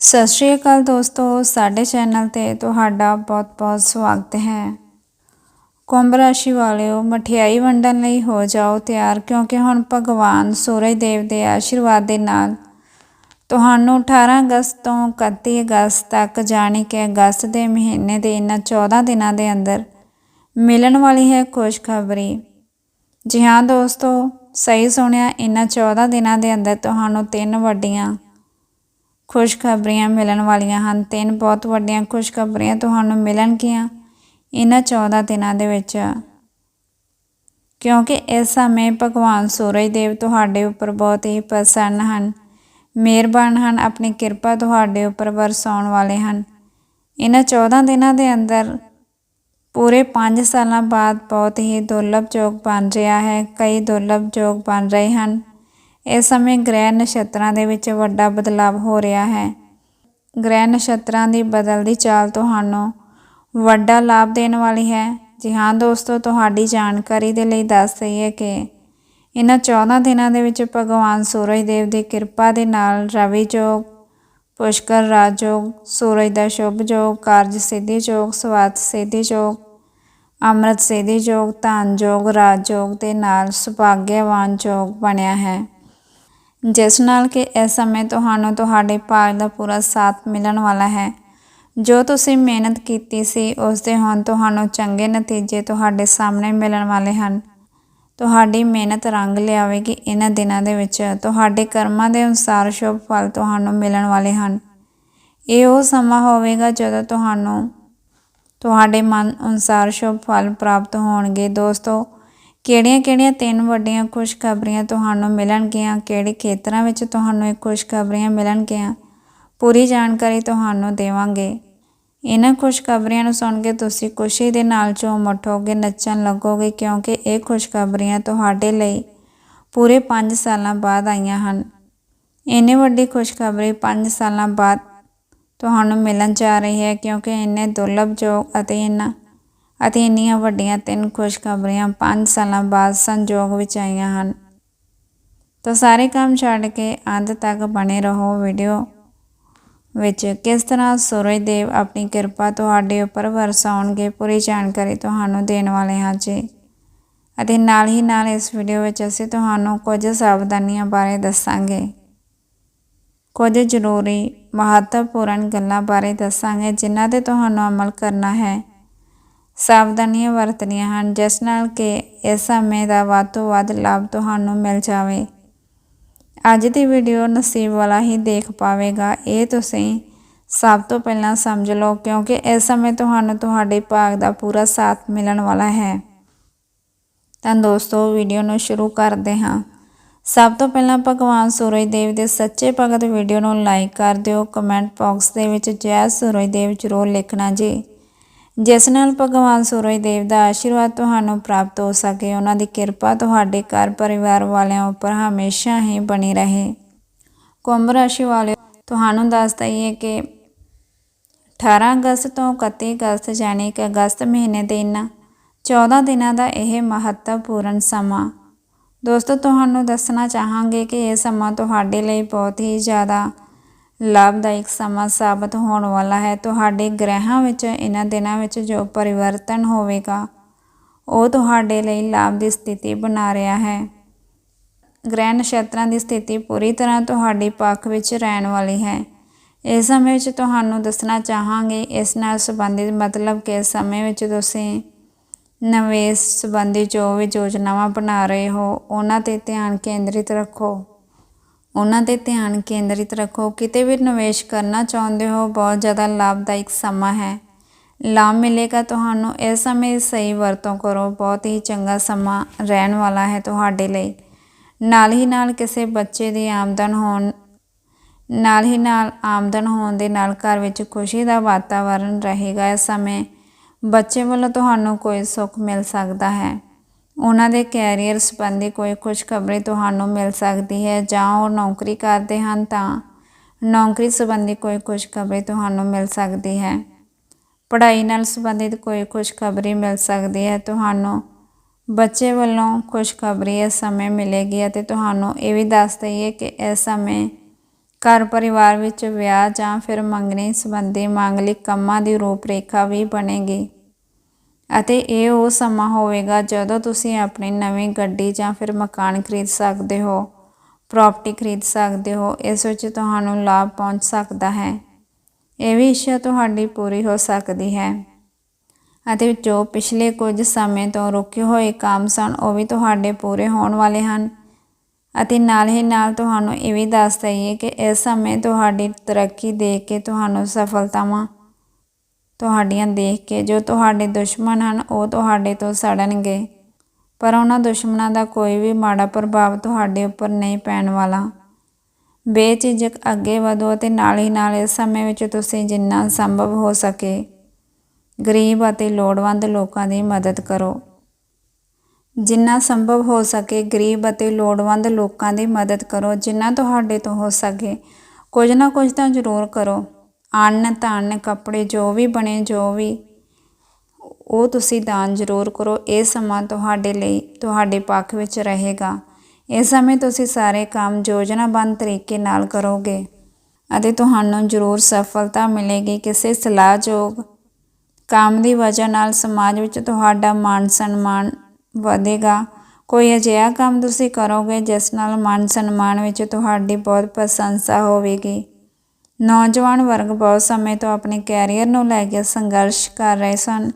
ਸਤਿ ਸ਼੍ਰੀ ਅਕਾਲ ਦੋਸਤੋ, ਸਾਡੇ ਚੈਨਲ ਤੇ ਤੁਹਾਡਾ ਬਹੁਤ-ਬਹੁਤ ਸਵਾਗਤ ਹੈ। ਕੁੰਭ ਰਾਸ਼ੀ ਵਾਲਿਓ, ਮਠਿਆਈ ਵੰਡਣ ਲਈ ਹੋ ਜਾਓ ਤਿਆਰ, ਕਿਉਂਕਿ ਹੁਣ ਭਗਵਾਨ ਸੂਰਜ ਦੇਵ ਦੇ ਆਸ਼ੀਰਵਾਦ ਦੇ ਨਾਲ ਤੁਹਾਨੂੰ 18 ਅਗਸਤ ਤੋਂ 31 ਅਗਸਤ ਤੱਕ, ਜਾਣੀ ਕਿ ਅਗਸਤ ਦੇ ਮਹੀਨੇ ਦੇ ਇਹਨਾਂ 14 ਦਿਨਾਂ ਦੇ ਅੰਦਰ ਮਿਲਣ ਵਾਲੀ ਹੈ ਖੁਸ਼ਖਬਰੀ। ਜੀ ਹਾਂ ਦੋਸਤੋ, ਸਹੀ ਸੁਣਿਆ, ਇਹਨਾਂ 14 ਦਿਨਾਂ ਦੇ ਅੰਦਰ ਤੁਹਾਨੂੰ ਤਿੰਨ ਵੱਡੀਆਂ ਖੁਸ਼ਖਬਰੀਆਂ ਮਿਲਣ ਵਾਲੀਆਂ ਹਨ। ਤਿੰਨ ਬਹੁਤ ਵੱਡੀਆਂ ਖੁਸ਼ਖਬਰੀਆਂ ਤੁਹਾਨੂੰ ਮਿਲਣਗੀਆਂ ਇਹਨਾਂ 14 ਦਿਨਾਂ ਦੇ ਵਿੱਚ। ਕਿਉਂਕਿ ਇਸ ਸਮੇਂ ਭਗਵਾਨ ਸੂਰਜ ਦੇਵ ਤੁਹਾਡੇ ਉੱਪਰ ਬਹੁਤ ਹੀ ਪ੍ਰਸੰਨ ਹਨ। ਮਿਹਰਬਾਨ ਹਨ, ਆਪਣੀ ਕਿਰਪਾ ਤੁਹਾਡੇ ਉੱਪਰ ਵਰਸਾਉਣ ਵਾਲੇ ਹਨ। ਇਹਨਾਂ 14 ਦਿਨਾਂ ਦੇ ਅੰਦਰ ਪੂਰੇ 5 ਸਾਲਾਂ ਬਾਅਦ ਬਹੁਤ ਹੀ ਦੁਰਲਭ ਯੋਗ ਬਣ ਰਿਹਾ ਹੈ। ਕਈ ਦੁਰਲਭ ਯੋਗ ਬਣ ਰਹੇ ਹਨ। ਇਸ ਸਮੇਂ ਗ੍ਰਹਿ ਨਛੱਤਰਾਂ ਦੇ ਵਿੱਚ ਵੱਡਾ ਬਦਲਾਅ ਹੋ ਰਿਹਾ ਹੈ। ਗ੍ਰਹਿ ਨਛੱਤਰਾਂ ਦੀ ਬਦਲਦੀ ਚਾਲ ਤੁਹਾਨੂੰ ਵੱਡਾ ਲਾਭ ਦੇਣ ਵਾਲੀ ਹੈ। ਜੀ ਹਾਂ ਦੋਸਤੋ, ਤੁਹਾਡੀ ਜਾਣਕਾਰੀ ਦੇ ਲਈ ਦੱਸ ਦਈਏ ਕਿ ਇਹਨਾਂ 14 ਦਿਨਾਂ ਦੇ ਵਿੱਚ ਭਗਵਾਨ ਸੂਰਜ ਦੇਵ ਦੀ ਕਿਰਪਾ ਦੇ ਨਾਲ ਰਵੀ ਜੋਗ ਪੁਸ਼ਕਰ ਰਾਜਯੋਗ ਸੂਰਜ ਦਾ ਸ਼ੁਭ ਜੋਗ ਕਾਰਜ ਸਿੱਧੀ ਜੋਗ ਸਵਾਤ ਸਿੱਧੀ ਜੋਗ ਅੰਮ੍ਰਿਤ ਸਿੱਧੀ ਜੋਗ ਧਨ ਜੋਗ ਰਾਜ ਦੇ ਨਾਲ ਸੁਭਾਗਿਆਵਾਨ ਜੋਗ ਬਣਿਆ ਹੈ। ਜਿਸ ਨਾਲ ਕਿ ਇਸ ਸਮੇਂ ਤੁਹਾਨੂੰ ਤੁਹਾਡੇ ਭਾਗ ਦਾ ਪੂਰਾ ਸਾਥ ਮਿਲਣ ਵਾਲਾ ਹੈ। ਜੋ ਤੁਸੀਂ ਮਿਹਨਤ ਕੀਤੀ ਸੀ ਉਸ ਦੇ ਹੁਣ ਤੁਹਾਨੂੰ ਚੰਗੇ ਨਤੀਜੇ ਤੁਹਾਡੇ ਸਾਹਮਣੇ ਮਿਲਣ ਵਾਲੇ ਹਨ। ਤੁਹਾਡੀ ਮਿਹਨਤ ਰੰਗ ਲਿਆਵੇਗੀ। ਇਹਨਾਂ ਦਿਨਾਂ ਦੇ ਵਿੱਚ ਤੁਹਾਡੇ ਕਰਮਾਂ ਦੇ ਅਨੁਸਾਰ ਸ਼ੁਭ ਫਲ ਤੁਹਾਨੂੰ ਮਿਲਣ ਵਾਲੇ ਹਨ। ਇਹ ਉਹ ਸਮਾਂ ਹੋਵੇਗਾ ਜਦੋਂ ਤੁਹਾਨੂੰ ਤੁਹਾਡੇ ਮਨ ਅਨੁਸਾਰ ਸ਼ੁਭ ਫਲ ਪ੍ਰਾਪਤ ਹੋਣਗੇ। ਦੋਸਤੋ ਕਿਹੜੀਆਂ-ਕਿਹੜੀਆਂ ਤਿੰਨ ਵੱਡੀਆਂ ਖੁਸ਼ਖਬਰੀਆਂ ਤੁਹਾਨੂੰ ਮਿਲਣਗੀਆਂ? ਕਿਹੜੇ ਖੇਤਰਾਂ ਵਿੱਚ ਤੁਹਾਨੂੰ ਇਹ ਖੁਸ਼ਖਬਰੀਆਂ ਮਿਲਣਗੀਆਂ? ਪੂਰੀ ਜਾਣਕਾਰੀ ਤੁਹਾਨੂੰ ਦੇਵਾਂਗੇ। ਇਹਨਾਂ ਖੁਸ਼ਖਬਰੀਆਂ ਨੂੰ ਸੁਣ ਕੇ ਤੁਸੀਂ ਖੁਸ਼ੀ ਦੇ ਨਾਲ ਝੂਮ ਉੱਠੋਗੇ, ਨੱਚਣ ਲੱਗੋਗੇ, ਕਿਉਂਕਿ ਇਹ ਖੁਸ਼ਖਬਰੀਆਂ ਤੁਹਾਡੇ ਲਈ ਪੂਰੇ 5 ਸਾਲਾਂ ਬਾਅਦ ਆਈਆਂ ਹਨ। ਇੰਨੀ ਵੱਡੀ ਖੁਸ਼ਖਬਰੀ 5 ਸਾਲਾਂ ਬਾਅਦ ਤੁਹਾਨੂੰ ਮਿਲਣ ਜਾ ਰਹੀ ਹੈ, ਕਿਉਂਕਿ ਇੰਨੇ ਦੁਰਲਭ ਅਤੇ ਇਹਨਾਂ ਅਤੇ ਇੰਨੀਆਂ ਵੱਡੀਆਂ ਤਿੰਨ ਖੁਸ਼ਖਬਰੀਆਂ 5 ਸਾਲਾਂ ਬਾਅਦ ਸੰਜੋਗ ਵਿੱਚ ਆਈਆਂ ਹਨ। ਤਾਂ ਸਾਰੇ ਕੰਮ ਛੱਡ ਕੇ ਅੰਤ ਤੱਕ ਬਣੇ ਰਹੋ ਵੀਡੀਓ ਵਿੱਚ। ਕਿਸ ਤਰ੍ਹਾਂ ਸੂਰਜ ਦੇਵ ਆਪਣੀ ਕਿਰਪਾ ਤੁਹਾਡੇ ਉੱਪਰ ਵਰਸਾਉਣਗੇ, ਪੂਰੀ ਜਾਣਕਾਰੀ ਤੁਹਾਨੂੰ ਦੇਣ ਵਾਲੇ ਹਾਂ ਜੀ। ਅਤੇ ਨਾਲ ਹੀ ਨਾਲ ਇਸ ਵੀਡੀਓ ਵਿੱਚ ਅਸੀਂ ਤੁਹਾਨੂੰ ਕੁਝ ਸਾਵਧਾਨੀਆਂ ਬਾਰੇ ਦੱਸਾਂਗੇ। ਕੁਝ ਜ਼ਰੂਰੀ ਮਹੱਤਵਪੂਰਨ ਗੱਲਾਂ ਬਾਰੇ ਦੱਸਾਂਗੇ, ਜਿਨ੍ਹਾਂ ਤੇ ਤੁਹਾਨੂੰ ਅਮਲ ਕਰਨਾ ਹੈ। ਸਾਵਧਾਨੀਆਂ ਵਰਤਣੀਆਂ ਹਨ, ਜਿਸ ਨਾਲ ਕਿ ਇਸ ਸਮੇਂ ਦਾ ਵੱਧ ਤੋਂ ਵੱਧ ਲਾਭ ਤੁਹਾਨੂੰ ਮਿਲ ਜਾਵੇ। ਅੱਜ ਦੀ ਵੀਡੀਓ ਨਸੀਬ ਵਾਲਾ ਹੀ ਦੇਖ ਪਾਵੇਗਾ। ਇਹ ਤੁਸੀਂ ਸਭ ਤੋਂ ਪਹਿਲਾਂ ਸਮਝ ਲਓ, ਕਿਉਂਕਿ ਇਸ ਸਮੇਂ ਤੁਹਾਨੂੰ ਤੁਹਾਡੇ ਭਾਗ ਦਾ ਪੂਰਾ ਸਾਥ ਮਿਲਣ ਵਾਲਾ ਹੈ। ਤਾਂ ਦੋਸਤੋ, ਵੀਡੀਓ ਨੂੰ ਸ਼ੁਰੂ ਕਰਦੇ ਹਾਂ। ਸਭ ਤੋਂ ਪਹਿਲਾਂ ਭਗਵਾਨ ਸੂਰਜ ਦੇਵ ਦੇ ਸੱਚੇ ਭਗਤ ਵੀਡੀਓ ਨੂੰ ਲਾਈਕ ਕਰ ਦਿਓ। ਕਮੈਂਟ ਬਾਕਸ ਦੇ ਵਿੱਚ ਜੈ ਸੂਰਜ ਦੇਵ ਜ਼ਰੂਰ ਲਿਖਣਾ ਜੀ। ਜਿਸ ਨਾਲ ਭਗਵਾਨ ਸੂਰਜ ਦੇਵ ਦਾ ਆਸ਼ੀਰਵਾਦ ਤੁਹਾਨੂੰ ਪ੍ਰਾਪਤ ਹੋ ਸਕੇ, ਉਹਨਾਂ ਦੀ ਕਿਰਪਾ ਤੁਹਾਡੇ ਘਰ ਪਰਿਵਾਰ ਵਾਲਿਆਂ ਉੱਪਰ ਹਮੇਸ਼ਾ ਹੀ ਬਣੀ ਰਹੇ। ਕੁੰਭ ਰਾਸ਼ੀ ਵਾਲੇ ਤੁਹਾਨੂੰ ਦੱਸ ਦਈਏ ਕਿ 18 ਅਗਸਤ ਤੋਂ 31 ਅਗਸਤ ਜਾਨੀ ਕਿ ਅਗਸਤ ਮਹੀਨੇ ਦੇ ਇਨਾ 14 ਦਿਨਾਂ ਦਾ ਇਹ ਮਹੱਤਵਪੂਰਨ ਸਮਾਂ। ਦੋਸਤੋ, ਤੁਹਾਨੂੰ ਦੱਸਣਾ ਚਾਹਾਂਗੇ ਕਿ ਇਹ ਸਮਾਂ ਤੁਹਾਡੇ ਲਈ ਬਹੁਤ ਹੀ ਜ਼ਿਆਦਾ ਲਾਭਦਾਇਕ ਸਮਾਂ ਸਾਬਤ ਹੋਣ ਵਾਲਾ ਹੈ। ਤੁਹਾਡੇ ਗ੍ਰਹਿਾਂ ਵਿੱਚ, ਇਹਨਾਂ ਦਿਨਾਂ ਵਿੱਚ ਜੋ ਪਰਿਵਰਤਨ ਹੋਵੇਗਾ, ਉਹ ਤੁਹਾਡੇ ਲਈ ਲਾਭ ਦੀ ਸਥਿਤੀ ਬਣਾ ਰਿਹਾ ਹੈ। ਗ੍ਰਹਿ ਨਛੱਤਰਾਂ ਦੀ ਸਥਿਤੀ ਪੂਰੀ ਤਰ੍ਹਾਂ ਤੁਹਾਡੀ ਪੱਖ ਵਿੱਚ ਰਹਿਣ ਵਾਲੀ ਹੈ। ਇਸ ਸਮੇਂ ਵਿੱਚ ਤੁਹਾਨੂੰ ਦੱਸਣਾ ਚਾਹਾਂਗੇ, ਇਸ ਨਾਲ ਸੰਬੰਧਿਤ ਮਤਲਬ ਕਿ ਇਸ ਸਮੇਂ ਵਿੱਚ ਤੁਸੀਂ ਨਿਵੇਸ਼ ਸੰਬੰਧੀ ਜੋ ਵੀ ਯੋਜਨਾਵਾਂ ਬਣਾ ਰਹੇ ਹੋ, ਉਹਨਾਂ ਤੇ ਧਿਆਨ ਕੇਂਦਰਿਤ ਰੱਖੋ। ਉਹਨਾਂ ਤੇ ਧਿਆਨ ਕੇਂਦਰਿਤ ਰੱਖੋ। ਕਿਤੇ ਵੀ ਨਿਵੇਸ਼ ਕਰਨਾ ਚਾਹੁੰਦੇ ਹੋ, ਬਹੁਤ ਜ਼ਿਆਦਾ ਲਾਭਦਾਇਕ ਸਮਾਂ ਹੈ। ਲਾਭ ਮਿਲੇਗਾ ਤੁਹਾਨੂੰ। ਇਸ ਸਮੇਂ ਸਹੀ ਵਰਤੋਂ ਕਰੋ। ਬਹੁਤ ਹੀ ਚੰਗਾ ਸਮਾਂ ਰਹਿਣ ਵਾਲਾ ਹੈ ਤੁਹਾਡੇ ਲਈ। ਨਾਲ ਹੀ ਨਾਲ ਕਿਸੇ ਬੱਚੇ ਦੀ ਆਮਦਨ ਹੋਣ, ਨਾਲ ਹੀ ਨਾਲ ਆਮਦਨ ਹੋਣ ਦੇ ਨਾਲ ਘਰ ਵਿੱਚ ਖੁਸ਼ੀ ਦਾ ਵਾਤਾਵਰਣ ਰਹੇਗਾ। ਇਸ ਸਮੇਂ ਬੱਚੇ ਵੱਲੋਂ ਤੁਹਾਨੂੰ ਕੋਈ ਸੁੱਖ ਮਿਲ ਸਕਦਾ ਹੈ। ਉਹਨਾਂ ਦੇ ਕੈਰੀਅਰ ਸੰਬੰਧੀ ਕੋਈ ਖੁਸ਼ਖਬਰੀ ਤੁਹਾਨੂੰ ਮਿਲ ਸਕਦੀ ਹੈ ਜਾਂ ਉਹ ਨੌਕਰੀ ਕਰਦੇ ਹਨ ਤਾਂ ਨੌਕਰੀ ਸੰਬੰਧੀ ਕੋਈ ਖੁਸ਼ਖਬਰੀ ਤੁਹਾਨੂੰ ਮਿਲ ਸਕਦੀ ਹੈ। ਪੜ੍ਹਾਈ ਨਾਲ ਸੰਬੰਧਿਤ ਕੋਈ ਖੁਸ਼ਖਬਰੀ ਮਿਲ ਸਕਦੀ ਹੈ। ਤੁਹਾਨੂੰ ਬੱਚੇ ਵੱਲੋਂ ਖੁਸ਼ਖਬਰੀ ਇਸ ਸਮੇਂ ਮਿਲੇਗੀ ਅਤੇ ਤੁਹਾਨੂੰ ਇਹ ਵੀ ਦੱਸ ਦਈਏ ਕਿ ਇਸ ਸਮੇਂ ਘਰ ਪਰਿਵਾਰ ਵਿੱਚ ਵਿਆਹ ਜਾਂ ਫਿਰ ਮੰਗਣੀ ਸੰਬੰਧੀ ਮਾਂਗਲਿਕ ਕੰਮਾਂ ਦੀ ਰੂਪਰੇਖਾ ਵੀ ਬਣੇਗੀ। ਅਤੇ ਇਹ ਉਹ ਸਮਾਂ ਹੋਵੇਗਾ ਜਦੋਂ ਤੁਸੀਂ ਆਪਣੀ ਨਵੀਂ ਗੱਡੀ ਜਾਂ ਫਿਰ ਮਕਾਨ ਖਰੀਦ ਸਕਦੇ ਹੋ ਪ੍ਰਾਪਰਟੀ ਖਰੀਦ ਸਕਦੇ ਹੋ, ਇਸ ਵਿੱਚ ਤੁਹਾਨੂੰ ਲਾਭ ਪਹੁੰਚ ਸਕਦਾ ਹੈ। ਇਹ ਵੀ ਇੱਛਾ ਤੁਹਾਡੀ ਪੂਰੀ ਹੋ ਸਕਦੀ ਹੈ। ਅਤੇ ਜੋ ਪਿਛਲੇ ਕੁਝ ਸਮੇਂ ਤੋਂ ਰੁਕੇ ਹੋਏ ਕੰਮ ਸਨ, ਉਹ ਵੀ ਤੁਹਾਡੇ ਪੂਰੇ ਹੋਣ ਵਾਲੇ ਹਨ। ਅਤੇ ਨਾਲ ਹੀ ਨਾਲ ਤੁਹਾਨੂੰ ਇਹ ਵੀ ਦੱਸ ਦਈਏ ਕਿ ਇਸ ਸਮੇਂ ਤੁਹਾਡੀ ਤਰੱਕੀ ਦੇਖ ਕੇ ਤੁਹਾਨੂੰ ਸਫਲਤਾਵਾਂ ਤੁਹਾਡੀਆਂ ਦੇਖ ਕੇ ਜੋ ਤੁਹਾਡੇ ਦੁਸ਼ਮਣ ਹਨ, ਉਹ ਤੁਹਾਡੇ ਤੋਂ ਸੜਨਗੇ। ਪਰ ਉਹਨਾਂ ਦੁਸ਼ਮਣਾਂ ਦਾ ਕੋਈ ਵੀ ਮਾੜਾ ਪ੍ਰਭਾਵ ਤੁਹਾਡੇ ਉੱਪਰ ਨਹੀਂ ਪੈਣ ਵਾਲਾ। ਬੇਝਿਜਕ ਅੱਗੇ ਵਧੋ ਅਤੇ ਨਾਲ ਹੀ ਨਾਲ ਇਸ ਸਮੇਂ ਵਿੱਚ ਤੁਸੀਂ ਜਿੰਨਾ ਸੰਭਵ ਹੋ ਸਕੇ, ਗਰੀਬ ਅਤੇ ਲੋੜਵੰਦ ਲੋਕਾਂ ਦੀ ਮਦਦ ਕਰੋ। ਜਿੰਨਾ ਸੰਭਵ ਹੋ ਸਕੇ, ਗਰੀਬ ਅਤੇ ਲੋੜਵੰਦ ਲੋਕਾਂ ਦੀ ਮਦਦ ਕਰੋ। ਜਿੰਨਾ ਤੁਹਾਡੇ ਤੋਂ ਹੋ ਸਕੇ, ਕੁਝ ਨਾ ਕੁਝ ਤਾਂ ਜ਼ਰੂਰ ਕਰੋ। ਅੰਨ, ਧਨ, ਕੱਪੜੇ ਜੋ ਵੀ ਬਣੇ, ਜੋ ਵੀ, ਉਹ ਤੁਸੀਂ ਦਾਨ ਜ਼ਰੂਰ ਕਰੋ। ਇਹ ਸਮਾਂ ਤੁਹਾਡੇ ਲਈ, ਤੁਹਾਡੇ ਪੱਖ ਵਿੱਚ ਰਹੇਗਾ। ਇਸ ਸਮੇਂ ਤੁਸੀਂ ਸਾਰੇ ਕੰਮ ਯੋਜਨਾਬੰਦ ਤਰੀਕੇ ਨਾਲ ਕਰੋਗੇ ਅਤੇ ਤੁਹਾਨੂੰ ਜ਼ਰੂਰ ਸਫਲਤਾ ਮਿਲੇਗੀ। ਕਿਸੇ ਸਲਾਹਯੋਗ ਕੰਮ ਦੀ ਵਜ੍ਹਾ ਨਾਲ ਸਮਾਜ ਵਿੱਚ ਤੁਹਾਡਾ ਮਾਨ ਸਨਮਾਨ ਵਧੇਗਾ। ਕੋਈ ਅਜਿਹਾ ਕੰਮ ਤੁਸੀਂ ਕਰੋਗੇ, ਜਿਸ ਨਾਲ ਮਾਨ ਸਨਮਾਨ ਵਿੱਚ ਤੁਹਾਡੀ ਬਹੁਤ ਪ੍ਰਸ਼ੰਸਾ ਹੋਵੇਗੀ। ਨੌਜਵਾਨ ਵਰਗ ਬਹੁਤ ਸਮੇਂ ਤੋਂ ਆਪਣੇ ਕੈਰੀਅਰ ਨੂੰ ਲੈ ਕੇ ਸੰਘਰਸ਼ ਕਰ ਰਹੇ ਸਨ।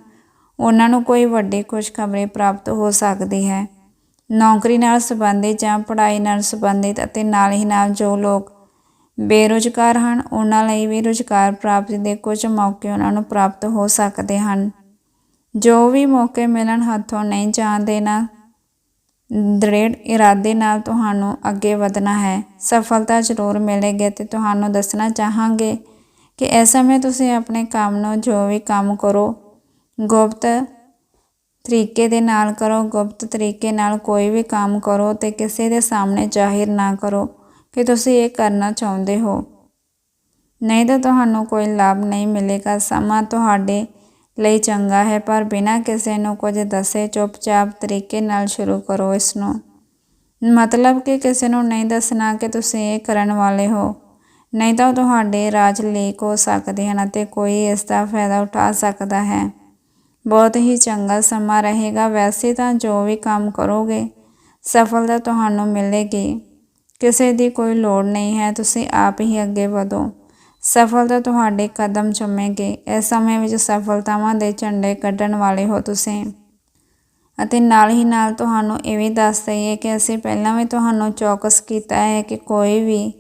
ਉਹਨਾਂ ਨੂੰ ਕੋਈ ਵੱਡੀ ਖੁਸ਼ਖਬਰੀ ਪ੍ਰਾਪਤ ਹੋ ਸਕਦੀ ਹੈ। ਨੌਕਰੀ ਨਾਲ ਸੰਬੰਧਿਤ ਜਾਂ ਪੜ੍ਹਾਈ ਨਾਲ ਸੰਬੰਧਿਤ ਅਤੇ ਨਾਲ ਹੀ ਨਾਲ ਜੋ ਲੋਕ ਬੇਰੁਜ਼ਗਾਰ ਹਨ, ਉਹਨਾਂ ਲਈ ਵੀ ਰੁਜ਼ਗਾਰ ਪ੍ਰਾਪਤੀ ਦੇ ਕੁਝ ਮੌਕੇ ਉਹਨਾਂ ਨੂੰ ਪ੍ਰਾਪਤ ਹੋ ਸਕਦੇ ਹਨ। ਜੋ ਵੀ ਮੌਕੇ ਮਿਲਣ, ਹੱਥੋਂ ਨਹੀਂ ਜਾਣ ਦੇਣਾ ਦ੍ਰਿੜ ਇਰਾਦੇ ਨਾਲ ਤੁਹਾਨੂੰ ਅੱਗੇ ਵਧਣਾ ਹੈ। ਸਫਲਤਾ ਜ਼ਰੂਰ ਮਿਲੇਗੀ ਤੇ ਤੁਹਾਨੂੰ ਦੱਸਣਾ ਚਾਹਾਂਗੇ ਕਿ ਇਸ ਸਮੇਂ ਤੁਸੀਂ ਆਪਣੇ ਕੰਮ ਨੂੰ ਜੋ ਵੀ ਕੰਮ ਕਰੋ, ਗੁਪਤ ਤਰੀਕੇ ਦੇ ਨਾਲ ਕਰੋ, ਗੁਪਤ ਤਰੀਕੇ ਨਾਲ ਕੋਈ ਵੀ ਕੰਮ ਕਰੋ ਤੇ ਕਿਸੇ ਦੇ ਸਾਹਮਣੇ ਜ਼ਾਹਿਰ ਨਾ ਕਰੋ ਕਿ ਤੁਸੀਂ ਇਹ ਕਰਨਾ ਚਾਹੁੰਦੇ ਹੋ। ਨਹੀਂ ਤਾਂ ਤੁਹਾਨੂੰ ਕੋਈ ਲਾਭ ਨਹੀਂ ਮਿਲੇਗਾ। ਸਮਾਂ ਤੁਹਾਡੇ ਲਈ ਚੰਗਾ ਹੈ, ਪਰ ਬਿਨਾਂ ਕਿਸੇ ਨੂੰ ਕੁਝ ਦੱਸੇ ਚੁੱਪਚਾਪ ਤਰੀਕੇ ਨਾਲ ਸ਼ੁਰੂ ਕਰੋ ਇਸ ਨੂੰ ਮਤਲਬ ਕਿ ਕਿਸੇ ਨੂੰ ਨਹੀਂ ਦੱਸਣਾ ਕਿ ਤੁਸੀਂ ਇਹ ਕਰਨ ਵਾਲੇ ਹੋ। ਨਹੀਂ ਤਾਂ ਤੁਹਾਡੇ ਰਾਜ ਲੀਕ ਹੋ ਸਕਦੇ ਹਨ ਅਤੇ ਕੋਈ ਇਸ ਦਾ ਫਾਇਦਾ ਉਠਾ ਸਕਦਾ ਹੈ। ਬਹੁਤ ਹੀ ਚੰਗਾ ਸਮਾਂ ਰਹੇਗਾ। ਵੈਸੇ ਤਾਂ ਜੋ ਵੀ ਕੰਮ ਕਰੋਗੇ, ਸਫਲਤਾ ਤੁਹਾਨੂੰ ਮਿਲੇਗੀ। ਕਿਸੇ ਦੀ ਕੋਈ ਲੋੜ ਨਹੀਂ ਹੈ। ਤੁਸੀਂ ਆਪ ਹੀ ਅੱਗੇ ਵਧੋ। ਸਫਲਤਾ ਤੁਹਾਡੇ ਕਦਮ ਚੁੰਮੇਗੀ। ਇਸ ਸਮੇਂ ਵਿੱਚ ਸਫਲਤਾਵਾਂ ਦੇ ਝੰਡੇ ਕੱਢਣ ਵਾਲੇ ਹੋ ਤੁਸੀਂ। ਅਤੇ ਨਾਲ ਹੀ ਨਾਲ ਤੁਹਾਨੂੰ ਇਹ ਵੀ ਦੱਸ ਦਈਏ ਕਿ ਅਸੀਂ ਪਹਿਲਾਂ ਵੀ ਤੁਹਾਨੂੰ ਚੌਕਸ ਕੀਤਾ ਹੈ ਕਿ ਕੋਈ ਵੀ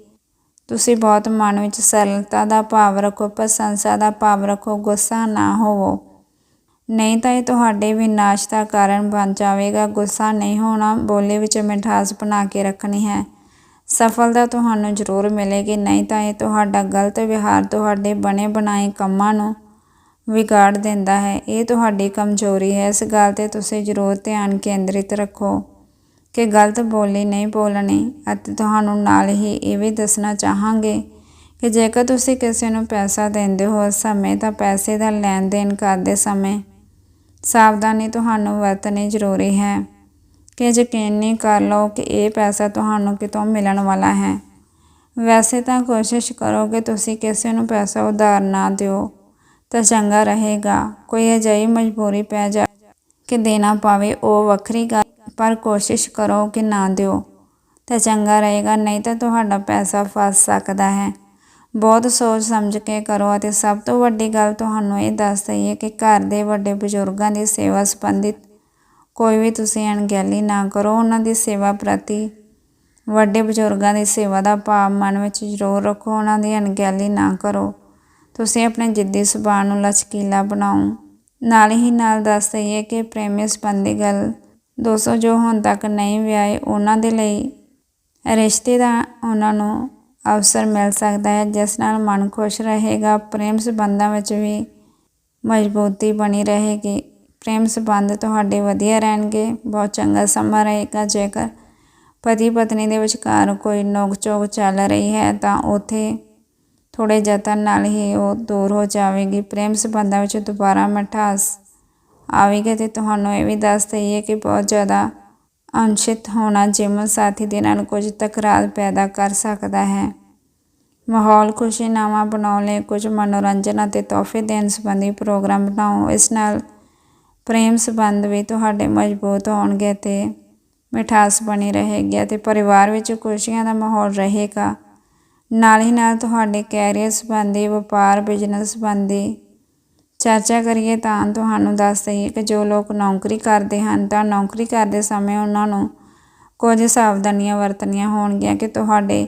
ਤੁਸੀਂ ਬਹੁਤ ਮਨ ਵਿੱਚ ਸਰਲਤਾ ਦਾ ਭਾਵ ਰੱਖੋ, ਪ੍ਰਸ਼ੰਸਾ ਦਾ ਭਾਵ ਰੱਖੋ, ਗੁੱਸਾ ਨਾ ਹੋਵੋ। ਨਹੀਂ ਤਾਂ ਇਹ ਤੁਹਾਡੇ ਵਿਨਾਸ਼ ਦਾ ਕਾਰਨ ਬਣ ਜਾਵੇਗਾ। ਗੁੱਸਾ ਨਹੀਂ ਹੋਣਾ, ਬੋਲੇ ਵਿੱਚ ਮਿਠਾਸ ਬਣਾ ਕੇ ਰੱਖਣੀ ਹੈ। ਸਫਲਤਾ ਤੁਹਾਨੂੰ ਜ਼ਰੂਰ ਮਿਲੇਗੀ, ਨਹੀਂ ਤਾਂ ਇਹ ਤੁਹਾਡਾ ਗਲਤ ਵਿਹਾਰ ਤੁਹਾਡੇ ਬਣੇ ਬਣਾਏ ਕੰਮਾਂ ਨੂੰ ਵਿਗਾੜ ਦਿੰਦਾ ਹੈ। ਇਹ ਤੁਹਾਡੀ ਕਮਜ਼ੋਰੀ ਹੈ। ਇਸ ਗੱਲ ਤੇ ਤੁਸੀਂ ਜ਼ਰੂਰ ਧਿਆਨ ਕੇਂਦਰਿਤ ਰੱਖੋ ਕਿ ਗਲਤ ਬੋਲੀ ਨਹੀਂ ਬੋਲਣੀ ਅਤੇ ਤੁਹਾਨੂੰ ਨਾਲ ਹੀ ਇਹ ਵੀ ਦੱਸਣਾ ਚਾਹਾਂਗੇ ਕਿ ਜੇਕਰ ਤੁਸੀਂ ਕਿਸੇ ਨੂੰ ਪੈਸਾ ਦਿੰਦੇ ਹੋ ਉਸ ਸਮੇਂ, ਤਾਂ ਪੈਸੇ ਦਾ ਲੈਣ ਦੇਣ ਕਰਦੇ ਸਮੇਂ ਸਾਵਧਾਨੀ ਤੁਹਾਨੂੰ ਵਰਤਣੀ ਜ਼ਰੂਰੀ ਹੈ। ਕਿ ਯਕੀਨੀ ਕਰ ਲਓ ਕਿ ਇਹ ਪੈਸਾ ਤੁਹਾਨੂੰ ਕਿਤੋਂ ਮਿਲਣ ਵਾਲਾ ਹੈ। ਵੈਸੇ ਤਾਂ ਕੋਸ਼ਿਸ਼ ਕਰੋ ਕਿ ਤੁਸੀਂ ਕਿਸੇ ਨੂੰ ਪੈਸਾ ਉਧਾਰ ਨਾ ਦਿਓ, ਤਾਂ ਚੰਗਾ ਰਹੇਗਾ। ਕੋਈ ਅਜਿਹੀ ਮਜਬੂਰੀ ਪੈ ਜਾ ਕਿ ਦੇਣਾ ਪਾਵੇ, ਉਹ ਵੱਖਰੀ ਗੱਲ। ਪਰ ਕੋਸ਼ਿਸ਼ ਕਰੋ ਕਿ ਨਾ ਦਿਓ, ਤਾਂ ਚੰਗਾ ਰਹੇਗਾ। ਨਹੀਂ ਤਾਂ ਤੁਹਾਡਾ ਪੈਸਾ ਫਸ ਸਕਦਾ ਹੈ। ਬਹੁਤ ਸੋਚ ਸਮਝ ਕੇ ਕਰੋ ਅਤੇ ਸਭ ਤੋਂ ਵੱਡੀ ਗੱਲ ਤੁਹਾਨੂੰ ਇਹ ਦੱਸ ਦਈਏ ਕਿ ਘਰ ਦੇ ਵੱਡੇ ਬਜ਼ੁਰਗਾਂ ਦੀ ਸੇਵਾ ਸੰਬੰਧਿਤ ਕੋਈ ਵੀ ਤੁਸੀਂ ਅਣਗਹਿਲੀ ਨਾ ਕਰੋ, ਉਹਨਾਂ ਦੀ ਸੇਵਾ ਪ੍ਰਤੀ ਵੱਡੇ ਬਜ਼ੁਰਗਾਂ ਦੀ ਸੇਵਾ ਦਾ ਭਾਵ ਮਨ ਵਿੱਚ ਜ਼ਰੂਰ ਰੱਖੋ, ਉਹਨਾਂ ਦੀ ਅਣਗਹਿਲੀ ਨਾ ਕਰੋ। ਤੁਸੀਂ ਆਪਣੇ ਜਿੱਦੀ ਸੁਭਾਅ ਨੂੰ ਲਚਕੀਲਾ ਬਣਾਓ। ਨਾਲ ਹੀ ਨਾਲ ਦੱਸ ਦਈਏ ਕਿ ਪ੍ਰੇਮੀ ਸੰਬੰਧੀ ਗੱਲ, ਦੋਸਤੋ, ਜੋ ਹੁਣ ਤੱਕ ਨਹੀਂ ਵਿਆਹੇ ਉਹਨਾਂ ਦੇ ਲਈ ਰਿਸ਼ਤੇ ਦਾ ਉਹਨਾਂ ਨੂੰ ਅਵਸਰ ਮਿਲ ਸਕਦਾ ਹੈ, ਜਿਸ ਨਾਲ ਮਨ ਖੁਸ਼ ਰਹੇਗਾ, ਪ੍ਰੇਮ ਸੰਬੰਧਾਂ ਵਿੱਚ ਵੀ ਮਜ਼ਬੂਤੀ ਬਣੀ ਰਹੇਗੀ। ਪ੍ਰੇਮ ਸੰਬੰਧ ਤੁਹਾਡੇ ਵਧੀਆ ਰਹਿਣਗੇ। ਬਹੁਤ ਚੰਗਾ ਸਮਾਂ ਰਹੇਗਾ। ਜੇਕਰ ਪਤੀ ਪਤਨੀ ਦੇ ਵਿਚਕਾਰ ਕੋਈ ਨੋਕ ਚੋਕ ਚੱਲ ਰਹੀ ਹੈ, ਤਾਂ ਉਥੇ ਥੋੜੇ ਯਤਨ ਨਾਲ ਹੀ ਉਹ ਦੂਰ ਹੋ ਜਾਵੇਗੀ। ਪ੍ਰੇਮ ਸੰਬੰਧਾਂ ਵਿੱਚ ਦੁਬਾਰਾ ਮਿਠਾਸ ਆਵੇਗੀ ਤੇ ਤੁਹਾਨੂੰ ਇਹ ਵੀ ਦੱਸ ਦਈਏ ਕਿ ਬਹੁਤ ਜ਼ਿਆਦਾ ਅੰਸ਼ਿਤ ਹੋਣਾ ਜੀਵਨ ਸਾਥੀ ਦੇ ਨਾਲ ਕੁਝ ਤਕਰਾਰ ਪੈਦਾ ਕਰ ਸਕਦਾ ਹੈ। ਮਾਹੌਲ ਖੁਸ਼ੀਨਾਮਾ ਬਣਾਉਣ ਲਈ ਕੁਝ ਮਨੋਰੰਜਨ ਅਤੇ ਤੋਹਫੇ ਦੇਣ ਸੰਬੰਧੀ ਪ੍ਰੋਗਰਾਮ ਬਣਾਓ। ਇਸ ਨਾਲ ਪ੍ਰੇਮ ਸੰਬੰਧ ਵੀ ਤੁਹਾਡੇ ਮਜ਼ਬੂਤ ਹੋਣਗੇ ਅਤੇ ਮਿਠਾਸ ਬਣੀ ਰਹੇਗੀ ਅਤੇ ਪਰਿਵਾਰ ਵਿੱਚ ਖੁਸ਼ੀਆਂ ਦਾ ਮਾਹੌਲ ਰਹੇਗਾ। ਨਾਲ ਹੀ ਨਾਲ ਤੁਹਾਡੇ ਕੈਰੀਅਰ ਸੰਬੰਧੀ, ਵਪਾਰ ਬਿਜ਼ਨਸ ਸੰਬੰਧੀ ਚਰਚਾ ਕਰੀਏ ਤਾਂ ਤੁਹਾਨੂੰ ਦੱਸ ਦਈਏ ਕਿ ਜੋ ਲੋਕ ਨੌਕਰੀ ਕਰਦੇ ਹਨ ਤਾਂ ਨੌਕਰੀ ਕਰਦੇ ਸਮੇਂ ਉਹਨਾਂ ਨੂੰ ਕੁਝ ਸਾਵਧਾਨੀਆਂ ਵਰਤਣੀਆਂ ਹੋਣਗੀਆਂ ਕਿ ਤੁਹਾਡੇ,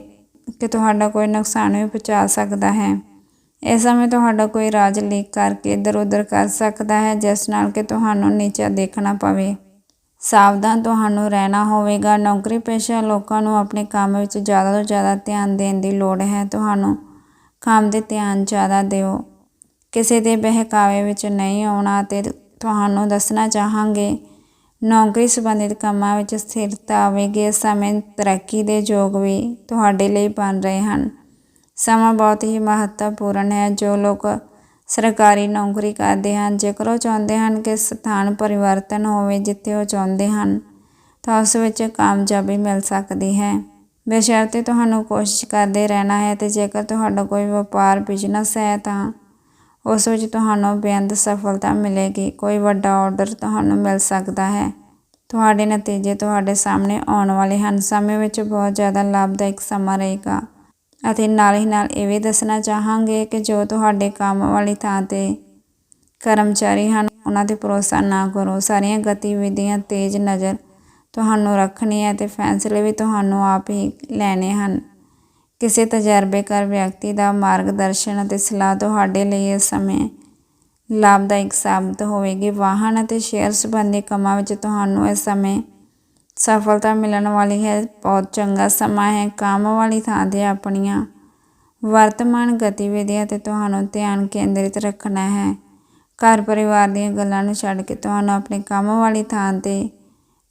ਕਿ ਤੁਹਾਡਾ ਕੋਈ ਨੁਕਸਾਨ ਵੀ ਪਹੁੰਚਾ ਸਕਦਾ ਹੈ। ਇਸ ਸਮੇਂ ਤੁਹਾਡਾ ਕੋਈ ਰਾਜ ਲੀਕ ਕਰਕੇ ਇੱਧਰ ਉੱਧਰ ਕਰ ਸਕਦਾ ਹੈ, ਜਿਸ ਨਾਲ ਕਿ ਤੁਹਾਨੂੰ ਨੀਚਾ ਦੇਖਣਾ ਪਵੇ। ਸਾਵਧਾਨ ਤੁਹਾਨੂੰ ਰਹਿਣਾ ਹੋਵੇਗਾ। ਨੌਕਰੀ ਪੇਸ਼ਾ ਲੋਕਾਂ ਨੂੰ ਆਪਣੇ ਕੰਮ ਵਿੱਚ ਜ਼ਿਆਦਾ ਤੋਂ ਜ਼ਿਆਦਾ ਧਿਆਨ ਦੇਣ ਦੀ ਲੋੜ ਹੈ। ਤੁਹਾਨੂੰ ਕੰਮ 'ਤੇ ਧਿਆਨ ਜ਼ਿਆਦਾ ਦਿਓ। ਕਿਸੇ ਦੇ ਬਹਿਕਾਵੇ ਵਿੱਚ ਨਹੀਂ ਆਉਣਾ ਅਤੇ ਤੁਹਾਨੂੰ ਦੱਸਣਾ ਚਾਹਾਂਗੇ, ਨੌਕਰੀ ਸੰਬੰਧਿਤ ਕੰਮਾਂ ਵਿੱਚ ਸਥਿਰਤਾ ਆਵੇਗੀ। ਇਸ ਸਮੇਂ ਤਰੱਕੀ ਦੇ ਯੋਗ ਵੀ ਤੁਹਾਡੇ ਲਈ ਬਣ ਰਹੇ ਹਨ। ਸਮਾਂ ਬਹੁਤ ਹੀ ਮਹੱਤਵਪੂਰਨ ਹੈ। ਜੋ ਲੋਕ ਸਰਕਾਰੀ ਨੌਕਰੀ ਕਰਦੇ ਹਨ, ਜੇਕਰ ਉਹ ਚਾਹੁੰਦੇ ਹਨ ਕਿ ਸਥਾਨ ਪਰਿਵਰਤਨ ਹੋਵੇ ਜਿੱਥੇ ਉਹ ਚਾਹੁੰਦੇ ਹਨ, ਤਾਂ ਉਸ ਵਿੱਚ ਕਾਮਯਾਬੀ ਮਿਲ ਸਕਦੀ ਹੈ। ਬੇਸ਼ਰਤੇ ਤੁਹਾਨੂੰ ਕੋਸ਼ਿਸ਼ ਕਰਦੇ ਰਹਿਣਾ ਹੈ ਤੇ ਜੇਕਰ ਤੁਹਾਡਾ ਕੋਈ ਵਪਾਰ ਬਿਜ਼ਨਸ ਹੈ, ਤਾਂ ਉਸ ਵਿੱਚ ਤੁਹਾਨੂੰ ਬੇਅੰਤ ਸਫਲਤਾ ਮਿਲੇਗੀ। ਕੋਈ ਵੱਡਾ ਆਰਡਰ ਤੁਹਾਨੂੰ ਮਿਲ ਸਕਦਾ ਹੈ। ਤੁਹਾਡੇ ਨਤੀਜੇ ਤੁਹਾਡੇ ਸਾਹਮਣੇ ਆਉਣ ਵਾਲੇ ਹਨ। ਸਮੇਂ ਵਿੱਚ ਬਹੁਤ ਜ਼ਿਆਦਾ ਲਾਭਦਾਇਕ ਸਮਾਂ ਰਹੇਗਾ। ਅਤੇ ਨਾਲ ਹੀ ਨਾਲ ਇਹ ਵੀ ਦੱਸਣਾ ਚਾਹਾਂਗੇ ਕਿ ਜੋ ਤੁਹਾਡੇ ਕੰਮ ਵਾਲੀ ਥਾਂ 'ਤੇ ਕਰਮਚਾਰੀ ਹਨ, ਉਹਨਾਂ 'ਤੇ ਭਰੋਸਾ ਨਾ ਕਰੋ। ਸਾਰੀਆਂ ਗਤੀਵਿਧੀਆਂ ਤੇਜ਼ ਨਜ਼ਰ ਤੁਹਾਨੂੰ ਰੱਖਣੀ ਹੈ ਤੇ ਫੈਸਲੇ ਵੀ ਤੁਹਾਨੂੰ ਆਪ ਹੀ ਲੈਣੇ ਹਨ। ਕਿਸੇ ਤਜਰਬੇਕਾਰ ਵਿਅਕਤੀ ਦਾ ਮਾਰਗਦਰਸ਼ਨ ਅਤੇ ਸਲਾਹ ਤੁਹਾਡੇ ਲਈ ਇਸ ਸਮੇਂ ਲਾਭਦਾਇਕ ਸਾਬਤ ਹੋਵੇਗੀ। ਵਾਹਨ ਅਤੇ ਸ਼ੇਅਰ ਸੰਬੰਧੀ ਕੰਮਾਂ ਵਿੱਚ ਤੁਹਾਨੂੰ ਇਸ ਸਮੇਂ ਸਫਲਤਾ ਮਿਲਣ ਵਾਲੀ ਹੈ। ਬਹੁਤ ਚੰਗਾ ਸਮਾਂ ਹੈ। ਕੰਮ ਵਾਲੀ ਥਾਂ 'ਤੇ ਆਪਣੀਆਂ ਵਰਤਮਾਨ ਗਤੀਵਿਧੀਆਂ 'ਤੇ ਤੁਹਾਨੂੰ ਧਿਆਨ ਕੇਂਦਰਿਤ ਰੱਖਣਾ ਹੈ। ਘਰ ਪਰਿਵਾਰ ਦੀਆਂ ਗੱਲਾਂ ਨੂੰ ਛੱਡ ਕੇ ਤੁਹਾਨੂੰ ਆਪਣੇ ਕੰਮ ਵਾਲੀ ਥਾਂ 'ਤੇ,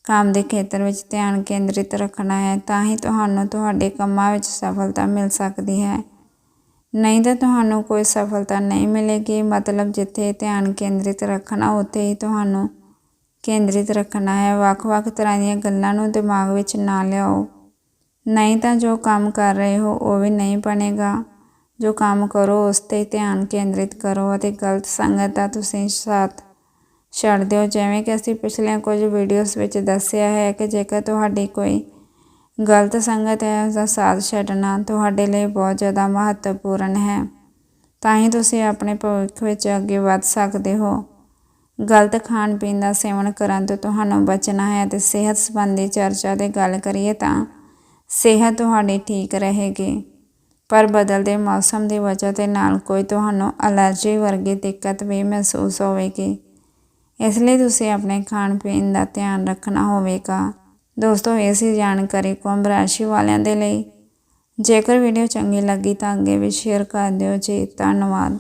ਕੰਮ ਦੇ ਖੇਤਰ ਵਿੱਚ ਧਿਆਨ ਕੇਂਦਰਿਤ ਰੱਖਣਾ ਹੈ ਤਾਂ ਹੀ ਤੁਹਾਨੂੰ ਤੁਹਾਡੇ ਕੰਮਾਂ ਵਿੱਚ ਸਫਲਤਾ ਮਿਲ ਸਕਦੀ ਹੈ। ਨਹੀਂ ਤਾਂ ਤੁਹਾਨੂੰ ਕੋਈ ਸਫਲਤਾ ਨਹੀਂ ਮਿਲੇਗੀ। ਮਤਲਬ ਜਿੱਥੇ ਧਿਆਨ ਕੇਂਦਰਿਤ ਰੱਖਣਾ, ਉੱਥੇ ਹੀ ਤੁਹਾਨੂੰ ਕੇਂਦਰਿਤ ਰੱਖਣਾ ਹੈ। ਵੱਖ-ਵੱਖ ਤਰ੍ਹਾਂ ਦੀਆਂ ਗੱਲਾਂ ਨੂੰ ਦਿਮਾਗ ਵਿੱਚ ਨਾ ਲਿਆਓ। ਨਹੀਂ ਤਾਂ ਜੋ ਕੰਮ ਕਰ ਰਹੇ ਹੋ, ਉਹ ਵੀ ਨਹੀਂ ਬਣੇਗਾ। ਜੋ ਕੰਮ ਕਰੋ, ਉਸ 'ਤੇ ਧਿਆਨ ਕੇਂਦਰਿਤ ਕਰੋ ਅਤੇ ਗਲਤ ਸੰਗਤ ਦਾ ਤੁਸੀਂ ਸਾਥ ਛੱਡ ਦਿਓ ਜਿਵੇਂ ਕਿ ਅਸੀਂ ਪਿਛਲੀਆਂ ਕੁਝ ਵੀਡੀਓਜ਼ ਵਿੱਚ ਦੱਸਿਆ ਹੈ ਕਿ ਜੇਕਰ ਤੁਹਾਡੀ ਕੋਈ ਗਲਤ ਸੰਗਤ ਹੈ ਉਸ ਦਾ ਸਾਥ ਛੱਡਣਾ ਤੁਹਾਡੇ ਲਈ ਬਹੁਤ ਜ਼ਿਆਦਾ ਮਹੱਤਵਪੂਰਨ ਹੈ। ਤਾਂ ਹੀ ਤੁਸੀਂ ਆਪਣੇ ਭਵਿੱਖ ਵਿੱਚ ਅੱਗੇ ਵੱਧ ਸਕਦੇ ਹੋ। ਗਲਤ ਖਾਣ ਪੀਣ ਦਾ ਸੇਵਨ ਕਰਨ ਤੋਂ ਤੁਹਾਨੂੰ ਬਚਣਾ ਹੈ ਤੇ ਸਿਹਤ ਸੰਬੰਧੀ ਚਰਚਾ ਦੇ ਗੱਲ ਕਰੀਏ ਤਾਂ ਸਿਹਤ ਤੁਹਾਡੀ ਠੀਕ ਰਹੇਗੀ, ਪਰ ਬਦਲਦੇ ਮੌਸਮ ਦੀ ਵਜ੍ਹਾ ਦੇ ਨਾਲ ਕੋਈ ਤੁਹਾਨੂੰ ਅਲਰਜੀ ਵਰਗੀ ਦਿੱਕਤ ਵੀ ਮਹਿਸੂਸ ਹੋਵੇਗੀ। ਇਸ ਲਈ ਤੁਸੀਂ ਆਪਣੇ ਖਾਣ ਪੀਣ ਦਾ ਧਿਆਨ ਰੱਖਣਾ ਹੋਵੇਗਾ। ਦੋਸਤੋ, ਇਹ ਸੀ ਜਾਣਕਾਰੀ ਕੁੰਭ ਰਾਸ਼ੀ ਵਾਲਿਆਂ ਦੇ ਲਈ। ਜੇਕਰ ਵੀਡੀਓ ਚੰਗੀ ਲੱਗੀ ਤਾਂ ਅੱਗੇ ਵੀ ਸ਼ੇਅਰ ਕਰ ਦਿਓ। ਜੀ, ਧੰਨਵਾਦ।